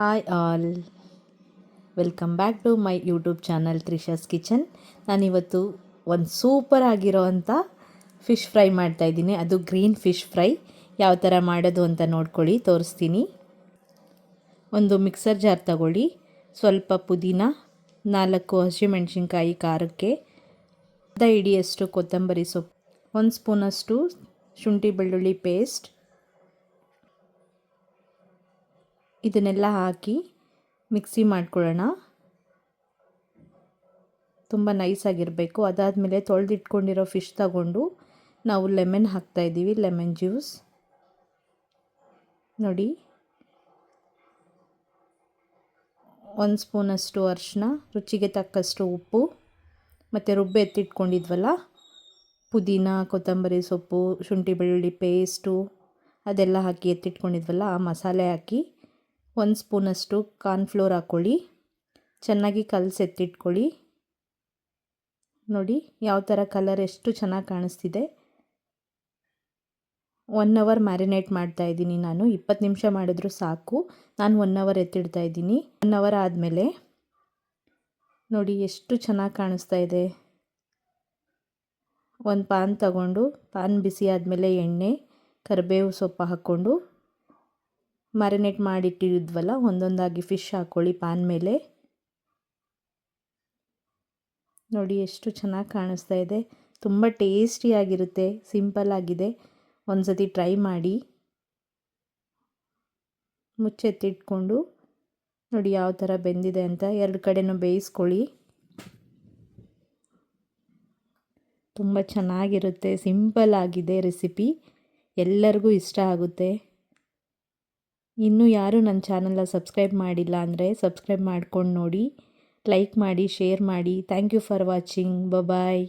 Hi all welcome back to my YouTube channel Trisha's kitchen ನಾನಿವತ್ತು ಒಂದು super ಆಗಿರೋ ಅಂಥ ಫಿಶ್ ಫ್ರೈ ಮಾಡ್ತಾಯಿದ್ದೀನಿ ಅದು ಗ್ರೀನ್ ಫಿಶ್ ಫ್ರೈ ಯಾವ ಥರ ಮಾಡೋದು ಅಂತ ನೋಡ್ಕೊಳ್ಳಿ, ತೋರಿಸ್ತೀನಿ. ಒಂದು ಮಿಕ್ಸರ್ ಜಾರ್ ತಗೊಳ್ಳಿ. ಸ್ವಲ್ಪ ಪುದೀನ, ನಾಲ್ಕು ಹಸಿಮೆಣಸಿನ್ಕಾಯಿ, ಖಾರಕ್ಕೆ, ಅರ್ಧ ಇಡಿಯಷ್ಟು ಕೊತ್ತಂಬರಿ ಸೊಪ್ಪು, ಒಂದು ಸ್ಪೂನಷ್ಟು ಶುಂಠಿ ಬೆಳ್ಳುಳ್ಳಿ ಪೇಸ್ಟ್ ಇದನ್ನೆಲ್ಲ ಹಾಕಿ ಮಿಕ್ಸಿ ಮಾಡ್ಕೊಳ್ಳೋಣ. ತುಂಬ ನೈಸಾಗಿರಬೇಕು ಅದಾದಮೇಲೆ ತೊಳೆದಿಟ್ಕೊಂಡಿರೋ ಫಿಶ್ ತಗೊಂಡು ನಾವು ಲೆಮನ್ ಹಾಕ್ತಾಯಿದ್ದೀವಿ ಲೆಮನ್ ಜ್ಯೂಸ್ ನೋಡಿ. ಒಂದು ಸ್ಪೂನಷ್ಟು ಅರಿಶಿನ ರುಚಿಗೆ ತಕ್ಕಷ್ಟು ಉಪ್ಪು ಮತ್ತು ರುಬ್ಬೆ ಎತ್ತಿಟ್ಕೊಂಡಿದ್ವಲ್ಲ? ಪುದೀನ, ಕೊತ್ತಂಬರಿ ಸೊಪ್ಪು, ಶುಂಠಿ ಬೆಳ್ಳುಳ್ಳಿ ಪೇಸ್ಟು ಅದೆಲ್ಲ ಹಾಕಿ ಎತ್ತಿಟ್ಕೊಂಡಿದ್ವಲ್ಲ, ಆ ಮಸಾಲೆ ಹಾಕಿ ಒಂದು ಸ್ಪೂನಷ್ಟು ಕಾರ್ನ್ಫ್ಲೋರ್ ಹಾಕ್ಕೊಳ್ಳಿ. ಚೆನ್ನಾಗಿ ಕಲಸಿ ಎತ್ತಿಟ್ಕೊಳ್ಳಿ ನೋಡಿ, ಯಾವ ಥರ ಕಲರ್ ಎಷ್ಟು ಚೆನ್ನಾಗಿ ಕಾಣಿಸ್ತಿದೆ. ಒನ್ ಅವರ್ ಮ್ಯಾರಿನೇಟ್ ಮಾಡ್ತಾ ಇದ್ದೀನಿ ನಾನು. ಇಪ್ಪತ್ತು ನಿಮಿಷ ಮಾಡಿದ್ರು ಸಾಕು. ನಾನು ಒನ್ ಅವರ್ ಎತ್ತಿಡ್ತಾ ಇದ್ದೀನಿ. ಒನ್ ಅವರ್ ಆದಮೇಲೆ ನೋಡಿ, ಎಷ್ಟು ಚೆನ್ನಾಗಿ ಕಾಣಿಸ್ತಾ ಇದೆ. ಒಂದು ಪಾನ್ ತಗೊಂಡು ಪಾನ್ ಬಿಸಿ ಆದಮೇಲೆ ಎಣ್ಣೆ, ಕರಿಬೇವು ಸೊಪ್ಪು ಹಾಕ್ಕೊಂಡು ಮ್ಯಾರಿನೇಟ್ ಮಾಡಿಟ್ಟಿದ್ವಲ್ಲ, ಒಂದೊಂದಾಗಿ ಫಿಶ್ ಹಾಕ್ಕೊಳ್ಳಿ ಪಾನ್ ಮೇಲೆ. ನೋಡಿ ಎಷ್ಟು ಚೆನ್ನಾಗಿ ಕಾಣಿಸ್ತಾ ಇದೆ. ತುಂಬ ಟೇಸ್ಟಿಯಾಗಿರುತ್ತೆ ಸಿಂಪಲ್ ಆಗಿದೆ. ಒಂದು ಸತಿ ಟ್ರೈ ಮಾಡಿ. ಮುಚ್ಚೆತ್ತಿಟ್ಕೊಂಡು, ನೋಡಿ ಯಾವ ಥರ ಬೆಂದಿದೆ ಅಂತ ಎರಡು ಕಡೆನೂ ಬೇಯಿಸ್ಕೊಳ್ಳಿ. ತುಂಬ ಚೆನ್ನಾಗಿರುತ್ತೆ ಸಿಂಪಲ್ ಆಗಿದೆ ರೆಸಿಪಿ ಎಲ್ಲರಿಗೂ ಇಷ್ಟ ಆಗುತ್ತೆ. ಇನ್ನೂ ಯಾರೂ ನನ್ನ ಚಾನಲ್ನ ಸಬ್ಸ್ಕ್ರೈಬ್ ಮಾಡಿಲ್ಲ ಅಂದರೆ ಸಬ್ಸ್ಕ್ರೈಬ್ ಮಾಡ್ಕೊಂಡು ನೋಡಿ, ಲೈಕ್ ಮಾಡಿ, ಶೇರ್ ಮಾಡಿ. Thank you for watching. Bye